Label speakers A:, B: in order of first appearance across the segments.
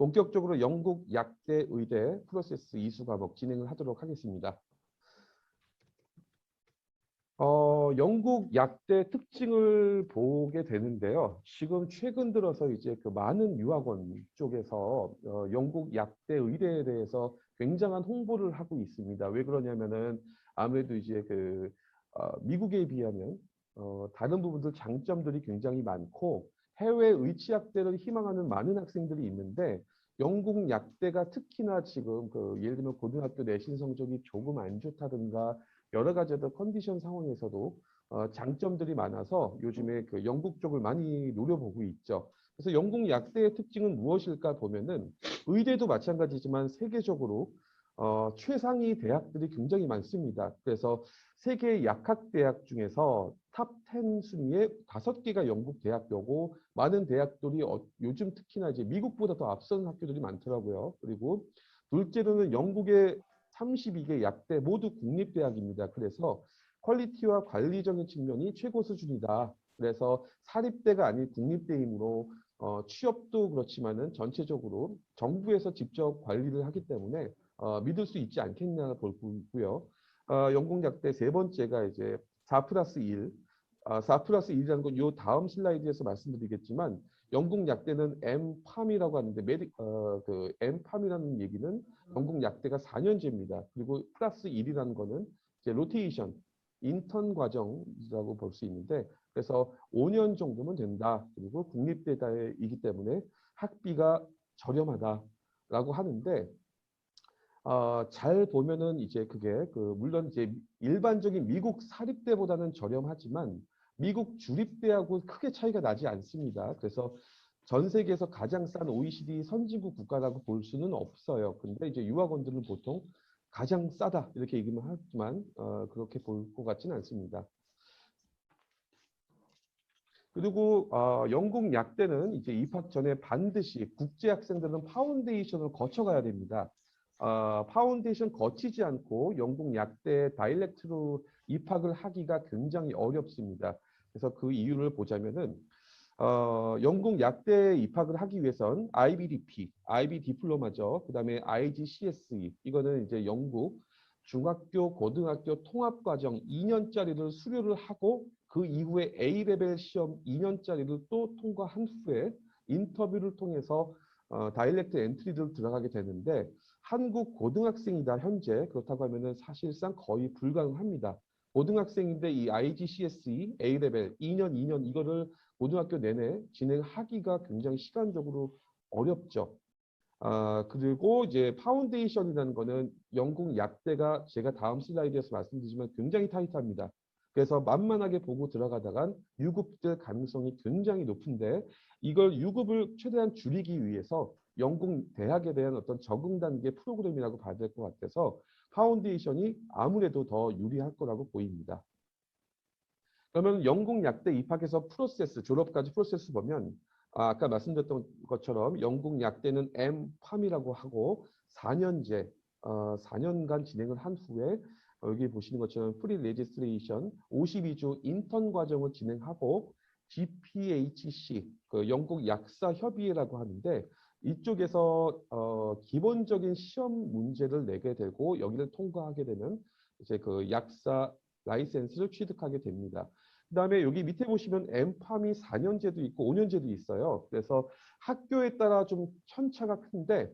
A: 본격적으로 영국 약대 의대 프로세스 이수 과목 진행을 하도록 하겠습니다. 어, 영국 약대 특징을 보게 되는데요. 지금 최근 들어서 이제 그 많은 유학원 쪽에서 어, 영국 약대 의대에 대해서 굉장한 홍보를 하고 있습니다. 왜 그러냐면은 아무래도 이제 그 어, 미국에 비하면 어, 다른 부분들 장점들이 굉장히 많고 해외 의치약대를 희망하는 많은 학생들이 있는데 영국 약대가 특히나 지금 그 예를 들면 고등학교 내신 성적이 조금 안 좋다든가 여러 가지 어떤 컨디션 상황에서도 어, 장점들이 많아서 요즘에 그 영국 쪽을 많이 노려보고 있죠. 그래서 영국 약대의 특징은 무엇일까 보면은 의대도 마찬가지지만 세계적으로 어, 최상위 대학들이 굉장히 많습니다. 그래서 세계 약학 대학 중에서 탑 10 순위에 다섯 개가 영국 대학교고 많은 대학들이 어, 요즘 특히나 이제 미국보다 더 앞선 학교들이 많더라고요. 그리고 둘째로는 영국의 32개 약대 모두 국립대학입니다. 그래서 퀄리티와 관리적인 측면이 최고 수준이다. 그래서 사립대가 아닌 국립대이므로 어, 취업도 그렇지만은 전체적으로 정부에서 직접 관리를 하기 때문에 어, 믿을 수 있지 않겠냐 볼고 있고요. 어, 약대 세 번째가 이제 4 플러스 1. 아, 4 플러스 1이라는 건 요 다음 슬라이드에서 말씀드리겠지만 영국 약대는 엠팜이라고 하는데 메디, 어, 그 엠팜이라는 얘기는 영국 약대가 4년제입니다. 그리고 플러스 1이라는 거는 이제 로테이션, 인턴 과정이라고 볼 수 있는데 그래서 5년 정도면 된다. 그리고 국립대다이기 때문에 학비가 저렴하다라고 하는데 어, 잘 보면은 이제 그게 그 물론 이제 일반적인 미국 사립대보다는 저렴하지만 미국 주립대하고 크게 차이가 나지 않습니다. 그래서 전 세계에서 가장 싼 OECD 선진국 국가라고 볼 수는 없어요. 근데 이제 유학원들은 보통 가장 싸다 이렇게 얘기만 하지만 어, 그렇게 볼 것 같지는 않습니다. 그리고 어, 영국 약대는 이제 입학 전에 반드시 국제 학생들은 파운데이션을 거쳐가야 됩니다. 어, 파운데이션 거치지 않고 영국 약대 다이렉트로 입학을 하기가 굉장히 어렵습니다. 그래서 그 이유를 보자면은 어, 영국 약대에 입학을 하기 위해선 IBDP, IB 디플로마죠. 그다음에 IGCSE 이거는 이제 영국 중학교 고등학교 통합 과정 2년짜리를 수료를 하고 그 이후에 A레벨 시험 2년짜리를 또 통과한 후에 인터뷰를 통해서 어, 다이렉트 엔트리를 들어가게 되는데 한국 고등학생이다 현재 그렇다고 하면은 사실상 거의 불가능합니다. 고등학생인데 이 IGCSE A레벨 2년 2년 이거를 고등학교 내내 진행하기가 굉장히 시간적으로 어렵죠. 아, 그리고 이제 파운데이션이라는 거는 영국 약대가 제가 다음 슬라이드에서 말씀드리지만 굉장히 타이트합니다. 그래서 만만하게 보고 들어가다간 유급될 가능성이 굉장히 높은데 이걸 유급을 최대한 줄이기 위해서 영국 대학에 대한 어떤 적응 단계 프로그램이라고 봐야 될 것 같아서 파운데이션이 아무래도 더 유리할 거라고 보입니다. 그러면 영국 약대 입학해서 프로세스, 졸업까지 프로세스 보면 아, 까 말씀드렸던 것처럼 영국 약대는 M팜이라고 하고 4년제, 어, 4년간 진행을 한 후에 여기 보시는 것처럼 프리 레지스트레이션 52주 인턴 과정을 진행하고 GPHC, 그 영국 약사 협의회라고 하는데 이쪽에서 어, 기본적인 시험 문제를 내게 되고 여기를 통과하게 되면 이제 그 약사 라이센스를 취득하게 됩니다. 그 다음에 여기 밑에 보시면 엠팜이 4년제도 있고 5년제도 있어요. 그래서 학교에 따라 좀 천차가 큰데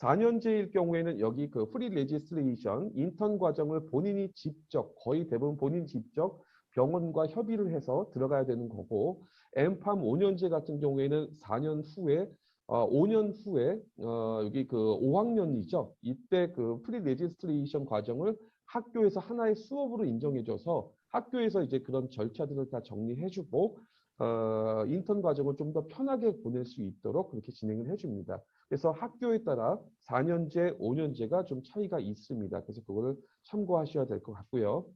A: 4년제일 경우에는 여기 그 프리 레지스트레이션 인턴 과정을 본인이 직접 거의 대부분 본인 직접 병원과 협의를 해서 들어가야 되는 거고 엠팜 5년제 같은 경우에는 4년 후에 어, 5년 후에 어, 여기 그 5학년이죠. 이때 그 프리 레지스트레이션 과정을 학교에서 하나의 수업으로 인정해줘서 학교에서 이제 그런 절차들을 다 정리해주고 어, 인턴 과정을 좀 더 편하게 보낼 수 있도록 그렇게 진행을 해줍니다. 그래서 학교에 따라 4년제, 5년제가 좀 차이가 있습니다. 그래서 그거를 참고하셔야 될 것 같고요.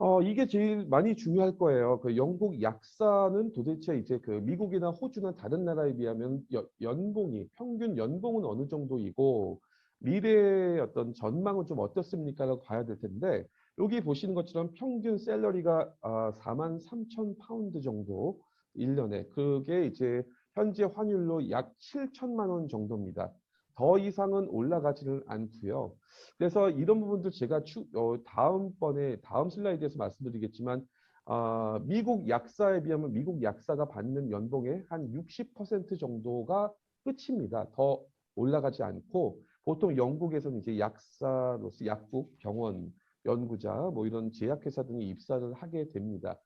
A: 어, 이게 제일 많이 중요할 거예요. 그 영국 약사는 도대체 이제 그 미국이나 호주나 다른 나라에 비하면 여, 연봉이, 평균 연봉은 어느 정도이고, 미래의 어떤 전망은 좀 어떻습니까 라고 봐야 될 텐데, 여기 보시는 것처럼 평균 셀러리가 아, 4만 3천 파운드 정도 1년에 그게 이제 현재 환율로 약 7천만 원 정도입니다. 더 이상은 올라가지는 않고요. 그래서 이런 부분들 제가 추, 어, 다음번에 다음 슬라이드에서 말씀드리겠지만 어, 미국 약사에 비하면 미국 약사가 받는 연봉의 한 60% 정도가 끝입니다. 더 올라가지 않고 보통 영국에서는 이제 약사로서 약국, 병원, 연구자 뭐 이런 제약회사 등이 입사를 하게 됩니다.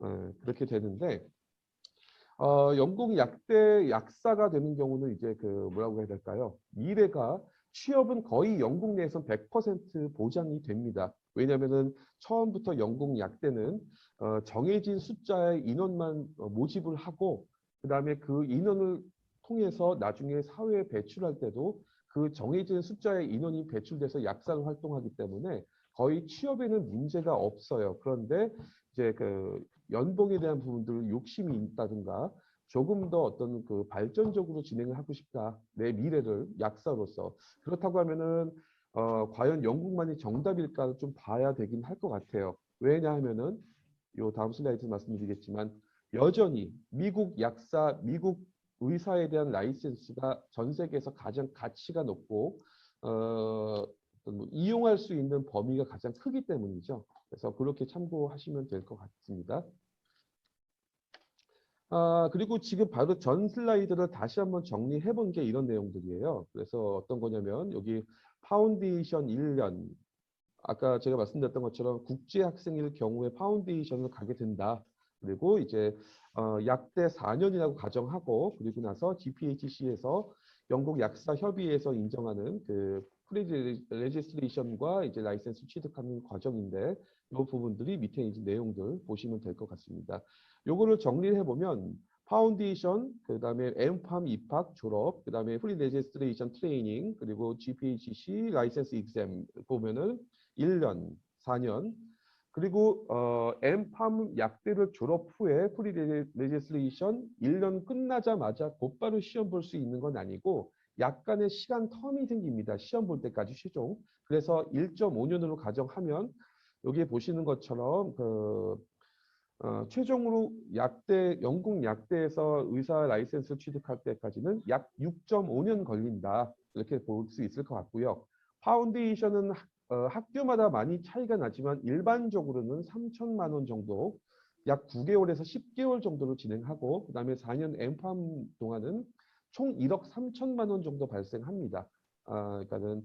A: 어, 그렇게 되는데 어, 영국 약대 약사가 되는 경우는 이제 그 뭐라고 해야 될까요? 미래가 취업은 거의 영국 내에서 100% 보장이 됩니다. 왜냐하면은 처음부터 영국 약대는 어, 정해진 숫자의 인원만 어, 모집을 하고 그 다음에 그 인원을 통해서 나중에 사회에 배출할 때도 그 정해진 숫자의 인원이 배출돼서 약사를 활동하기 때문에 거의 취업에는 문제가 없어요. 그런데 이제 그 연봉에 대한 부분들 욕심이 있다든가 조금 더 어떤 그 발전적으로 진행을 하고 싶다. 내 미래를 약사로서. 그렇다고 하면은 어, 과연 영국만이 정답일까 좀 봐야 되긴 할 것 같아요. 왜냐하면은 요 다음 슬라이드 말씀드리겠지만 여전히 미국 약사, 미국 의사에 대한 라이센스가 전 세계에서 가장 가치가 높고 어, 뭐 이용할 수 있는 범위가 가장 크기 때문이죠. 그래서 그렇게 참고하시면 될 것 같습니다. 아, 그리고 지금 바로 전 슬라이드를 다시 한번 정리해 본 게 이런 내용들이에요. 그래서 어떤 거냐면 여기 파운데이션 1년 아까 제가 말씀드렸던 것처럼 국제 학생일 경우에 파운데이션을 가게 된다. 그리고 이제 어, 약대 4년이라고 가정하고 그리고 나서 GPHC에서 영국 약사 협의회에서 인정하는 그 프리 레지스트레이션과 이제 라이센스 취득하는 과정인데 이 부분들이 밑에 이제 내용들 보시면 될 것 같습니다. 요거를 정리를 해보면 파운데이션, 그 다음에 엠팜 입학 졸업, 그 다음에 프리 레지스트레이션 트레이닝, 그리고 GPHC 라이센스 익셈 보면은 1년, 4년, 그리고 어, 엠팜 약대를 졸업 후에 프리 레지스트레이션 1년 끝나자마자 곧바로 시험 볼 수 있는 건 아니고 약간의 시간 텀이 생깁니다. 시험 볼 때까지 최종. 그래서 1.5년으로 가정하면 여기 보시는 것처럼 그 어, 최종으로 약대 영국 약대에서 의사 라이센스 취득할 때까지는 약 6.5년 걸린다 이렇게 볼 수 있을 것 같고요. 파운데이션은 학, 어, 학교마다 많이 차이가 나지만 일반적으로는 3천만 원 정도 약 9개월에서 10개월 정도로 진행하고 그다음에 4년 엠팜 동안은 총 1억 3천만 원 정도 발생합니다. 아, 그러니까는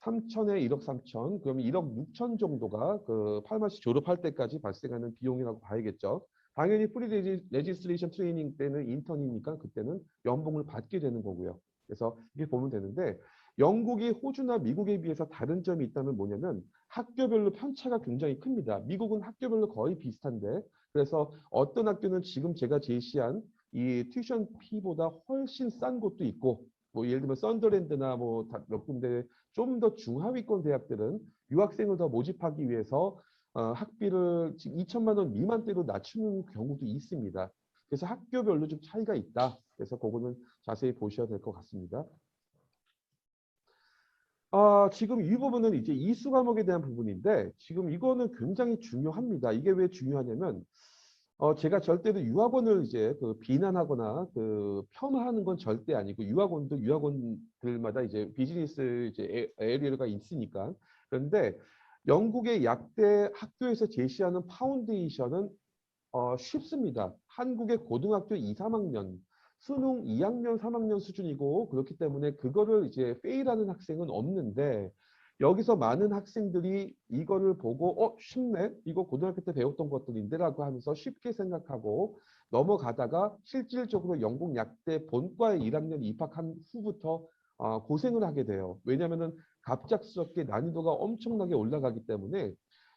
A: 3천에 1억 3천, 그러면 1억 6천 정도가 그 팔마시 졸업할 때까지 발생하는 비용이라고 봐야겠죠. 당연히 프리 레지스트레이션 트레이닝 때는 인턴이니까 그때는 연봉을 받게 되는 거고요. 그래서 이게 보면 되는데 영국이 호주나 미국에 비해서 다른 점이 있다면 뭐냐면 학교별로 편차가 굉장히 큽니다. 미국은 학교별로 거의 비슷한데 그래서 어떤 학교는 지금 제가 제시한 이 튜션 피보다 훨씬 싼 곳도 있고 뭐 예를 들면 썬더랜드나 뭐 몇 군데 좀 더 중하위권 대학들은 유학생을 더 모집하기 위해서 어, 학비를 지금 2천만 원 미만대로 낮추는 경우도 있습니다. 그래서 학교별로 좀 차이가 있다. 그래서 그거는 자세히 보셔야 될 것 같습니다. 아, 지금 이 부분은 이제 이수 과목에 대한 부분인데 지금 이거는 굉장히 중요합니다. 이게 왜 중요하냐면 어, 제가 절대로 유학원을 이제 그 비난하거나 그 폄하하는 건 절대 아니고 유학원도 유학원들마다 이제 비즈니스 이제 에리어가 있으니까 그런데 영국의 약대 학교에서 제시하는 파운데이션은 어, 쉽습니다. 한국의 고등학교 2, 3학년 수능 2학년, 3학년 수준이고 그렇기 때문에 그거를 이제 페일하는 학생은 없는데 여기서 많은 학생들이 이거를 보고 어 쉽네 이거 고등학교 때 배웠던 것들인데 라고 하면서 쉽게 생각하고 넘어가다가 실질적으로 영국 약대 본과에 1학년 입학한 후부터 어, 고생을 하게 돼요. 왜냐하면 갑작스럽게 난이도가 엄청나게 올라가기 때문에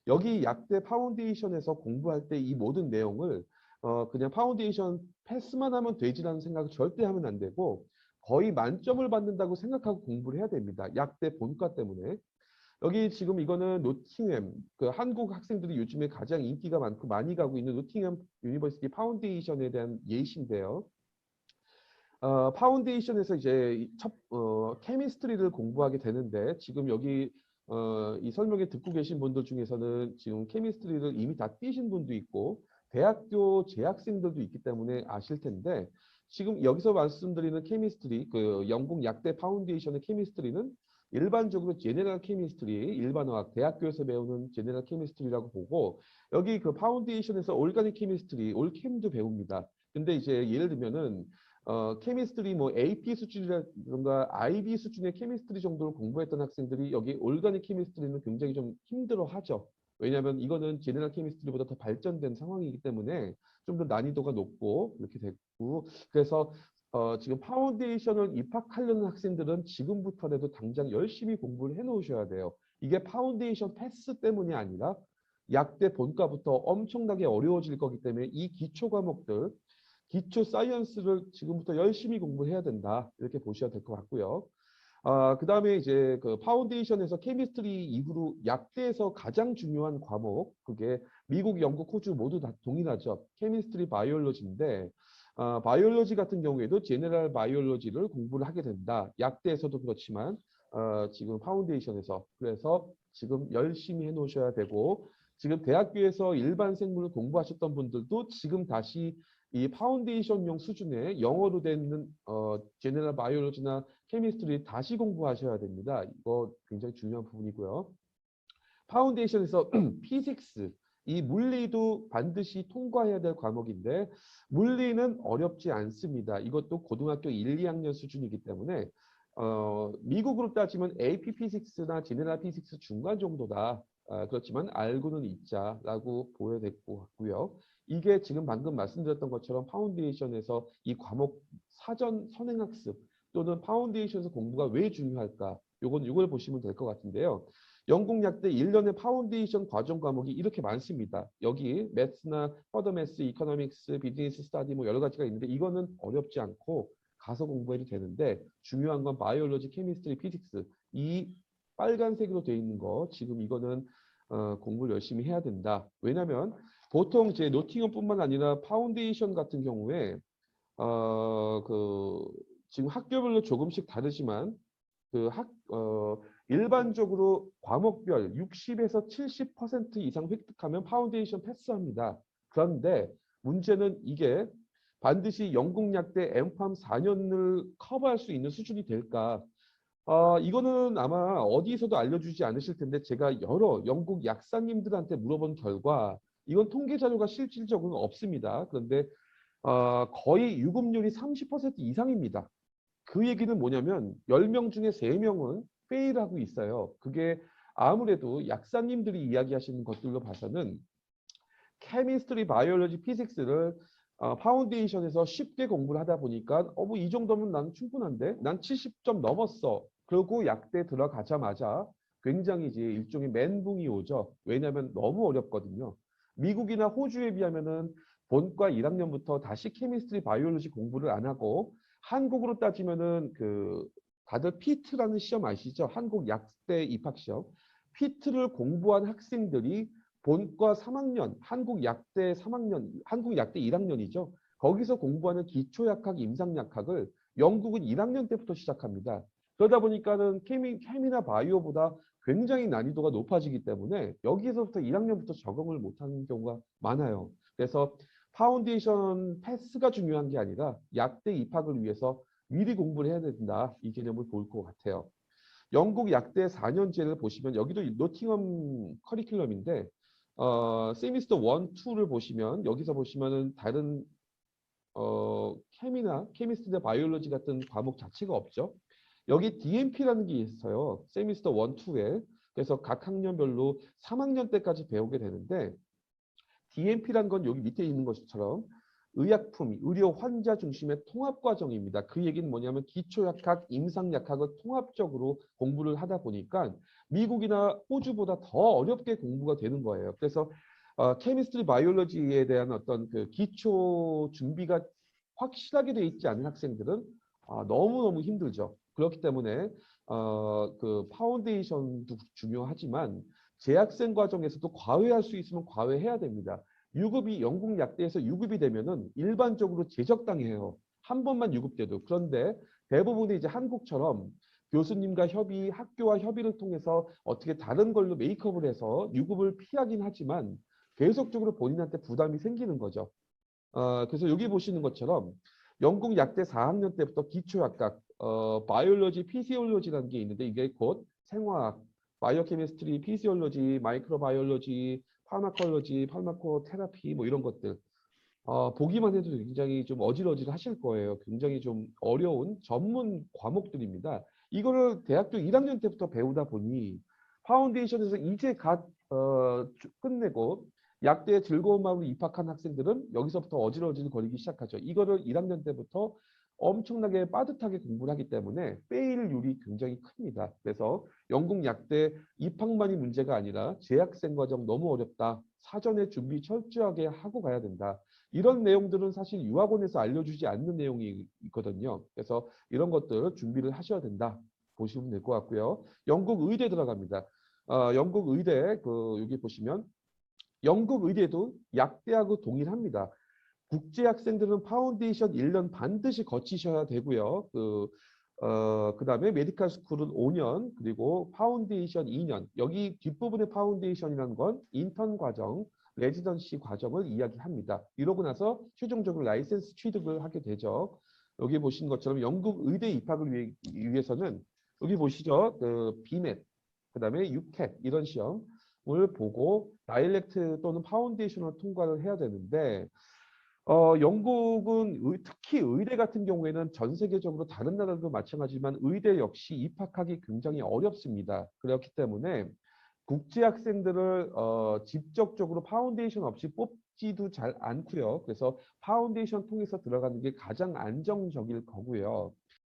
A: 여기 약대 파운데이션에서 공부할 때 이 모든 내용을 어, 그냥 파운데이션 패스만 하면 되지라는 생각을 절대 하면 안 되고 거의 만점을 받는다고 생각하고 공부를 해야 됩니다. 약대 본과 때문에. 여기 지금 이거는 노팅햄, 그 한국 학생들이 요즘에 가장 인기가 많고 많이 가고 있는 노팅햄 유니버시티 파운데이션에 대한 예시인데요. 어, 파운데이션에서 이제 첫 어, 케미스트리를 공부하게 되는데 지금 여기 어, 이 설명에 듣고 계신 분들 중에서는 지금 케미스트리를 이미 다 띄신 분도 있고 대학교 재학생들도 있기 때문에 아실 텐데 지금 여기서 말씀드리는 케미스트리, 그 영국 약대 파운데이션의 케미스트리는 일반적으로 제네럴 케미스트리, 일반화학, 대학교에서 배우는 제네럴 케미스트리라고 보고 여기 그 파운데이션에서 올가닉 케미스트리, 올캠도 배웁니다. 근데 이제 예를 들면은 어, 케미스트리 뭐 AP 수준이라든가 IB 수준의 케미스트리 정도를 공부했던 학생들이 여기 올가닉 케미스트리는 굉장히 좀 힘들어 하죠. 왜냐하면 이거는 제네럴 케미스트리보다 더 발전된 상황이기 때문에 좀 더 난이도가 높고 이렇게 됐고 그래서 어, 지금 파운데이션을 입학하려는 학생들은 지금부터라도 당장 열심히 공부를 해 놓으셔야 돼요. 이게 파운데이션 패스 때문이 아니라 약대 본과부터 엄청나게 어려워질 거기 때문에 이 기초 과목들 기초 사이언스를 지금부터 열심히 공부해야 된다. 이렇게 보셔야 될 것 같고요. 아, 그 다음에 이제 그 파운데이션에서 케미스트리 이후로 약대에서 가장 중요한 과목, 그게 미국, 영국, 호주 모두 다 동일하죠. 케미스트리 바이올로지인데, 아, 바이올로지 같은 경우에도 제네럴 바이올로지를 공부를 하게 된다. 약대에서도 그렇지만, 어, 지금 파운데이션에서. 그래서 지금 열심히 해 놓으셔야 되고, 지금 대학교에서 일반 생물을 공부하셨던 분들도 지금 다시 이 파운데이션용 수준의 영어로 된 어, 제네럴 바이올로지나 케미스트리 다시 공부하셔야 됩니다. 이거 굉장히 중요한 부분이고요. 파운데이션에서 피직스, 이 물리도 반드시 통과해야 될 과목인데 물리는 어렵지 않습니다. 이것도 고등학교 1, 2학년 수준이기 때문에 어, 미국으로 따지면 AP 피직스나 제네럴 피직스 중간 정도다. 아, 그렇지만 알고는 있자라고 것 같고요. 이게 지금 방금 말씀드렸던 것처럼 파운데이션에서 이 과목 사전 선행학습 또는 파운데이션에서 공부가 왜 중요할까? 요건 이걸 보시면 될 것 같은데요. 영국 약대 1년의 파운데이션 과정 과목이 이렇게 많습니다. 여기 매스나 퍼더 매스, 이코노믹스, 비즈니스 스타디 뭐 여러 가지가 있는데 이거는 어렵지 않고 가서 공부해도 되는데 중요한 건 바이올로지, 케미스트리, 피직스 이 빨간색으로 되어 있는 거 지금 이거는 어, 공부를 열심히 해야 된다. 왜냐하면 보통 이제 노팅엄뿐만 아니라 파운데이션 같은 경우에 어, 그 지금 학교별로 조금씩 다르지만 그 학, 어, 일반적으로 과목별 60에서 70% 이상 획득하면 파운데이션 패스합니다. 그런데 문제는 이게 반드시 영국 약대 엠팜 4년을 커버할 수 있는 수준이 될까? 어, 이거는 아마 어디서도 알려주지 않으실 텐데 제가 여러 영국 약사님들한테 물어본 결과 이건 통계 자료가 실질적으로는 없습니다. 그런데 어, 거의 유급률이 30% 이상입니다. 그 얘기는 뭐냐면 10명 중에 3명은 페일하고 있어요. 그게 아무래도 약사님들이 이야기하시는 것들로 봐서는 케미스트리, 바이올로지, 피직스를 어, 파운데이션에서 쉽게 공부를 하다 보니까 어, 뭐 이 정도면 난 충분한데? 난 70점 넘었어. 그리고 약대 들어가자마자 굉장히 이제 일종의 멘붕이 오죠. 왜냐하면 너무 어렵거든요. 미국이나 호주에 비하면은 본과 1학년부터 다시 케미스트리 바이올로지 공부를 안 하고 한국으로 따지면은 그 다들 피트라는 시험 아시죠? 한국 약대 입학 시험. 피트를 공부한 학생들이 본과 3학년, 한국 약대 3학년, 한국 약대 1학년이죠. 거기서 공부하는 기초약학, 임상약학을 영국은 1학년 때부터 시작합니다. 그러다 보니까는 케미, 케미나 바이오보다 굉장히 난이도가 높아지기 때문에 여기서부터 1학년부터 적응을 못하는 경우가 많아요. 그래서 파운데이션 패스가 중요한 게 아니라 약대 입학을 위해서 미리 공부를 해야 된다. 이 개념을 볼 것 같아요. 영국 약대 4년제를 보시면 여기도 노팅엄 커리큘럼인데 어, 세미스터 1, 2를 보시면 여기서 보시면은 다른 어, 케미나 케미스트나 바이올로지 같은 과목 자체가 없죠. 여기 DMP라는 게 있어요. 세미스터 1, 2에. 그래서 각 학년별로 3학년 때까지 배우게 되는데 DMP란 건 여기 밑에 있는 것처럼 의약품, 의료 환자 중심의 통합 과정입니다. 그 얘기는 뭐냐면 기초약학, 임상약학을 통합적으로 공부를 하다 보니까 미국이나 호주보다 더 어렵게 공부가 되는 거예요. 그래서 어, 케미스트리 바이올로지에 대한 어떤 그 기초 준비가 확실하게 돼 있지 않은 학생들은 아, 너무너무 힘들죠. 그렇기 때문에 어, 그 파운데이션도 중요하지만 재학생 과정에서도 과외할 수 있으면 과외해야 됩니다. 유급이 영국 약대에서 유급이 되면은 일반적으로 제적당해요. 한 번만 유급돼도. 그런데 대부분이 이제 한국처럼 교수님과 협의, 학교와 협의를 통해서 어떻게 다른 걸로 메이크업을 해서 유급을 피하긴 하지만 계속적으로 본인한테 부담이 생기는 거죠. 어, 그래서 여기 보시는 것처럼 영국 약대 4학년 때부터 기초학과 어, 바이올로지, 피시올로지라는 게 있는데 이게 곧 생화학, 바이오케미스트리, 피시올로지, 마이크로바이올로지, 파마콜로지, 파마코 테라피 뭐 이런 것들 어, 보기만 해도 굉장히 좀 어질어질 하실 거예요. 굉장히 좀 어려운 전문 과목들입니다. 이거를 대학교 1학년 때부터 배우다 보니 파운데이션에서 이제 갓 어, 주- 끝내고 약대의 즐거운 마음으로 입학한 학생들은 여기서부터 어질어질 거리기 시작하죠. 이거를 1학년 때부터 엄청나게 빠듯하게 공부를 하기 때문에 페일률이 굉장히 큽니다. 그래서 영국 약대 입학만이 문제가 아니라 재학생 과정 너무 어렵다. 사전에 준비 철저하게 하고 가야 된다. 이런 내용들은 사실 유학원에서 알려주지 않는 내용이 있거든요. 그래서 이런 것들 준비를 하셔야 된다. 보시면 될 것 같고요. 영국 의대 들어갑니다. 어, 영국 의대 그 여기 보시면 영국 의대도 약대하고 동일합니다. 국제 학생들은 파운데이션 1년 반드시 거치셔야 되고요. 그 어, 그다음에 메디컬 스쿨은 5년, 그리고 파운데이션 2년. 여기 뒷부분의 파운데이션이라는 건 인턴 과정, 레지던시 과정을 이야기합니다. 이러고 나서 최종적으로 라이센스 취득을 하게 되죠. 여기 보신 것처럼 영국 의대 입학을 위해, 위해서는 여기 보시죠. 그 비넷, 그다음에 유캣 이런 시험을 보고 다이렉트 또는 파운데이션을 통과를 해야 되는데 어, 영국은 의- 특히 의대 같은 경우에는 전 세계적으로 다른 나라도 마찬가지지만 의대 역시 입학하기 굉장히 어렵습니다. 그렇기 때문에 국제 학생들을 어, 직접적으로 파운데이션 없이 뽑지도 잘 않고요. 그래서 파운데이션 통해서 들어가는 게 가장 안정적일 거고요.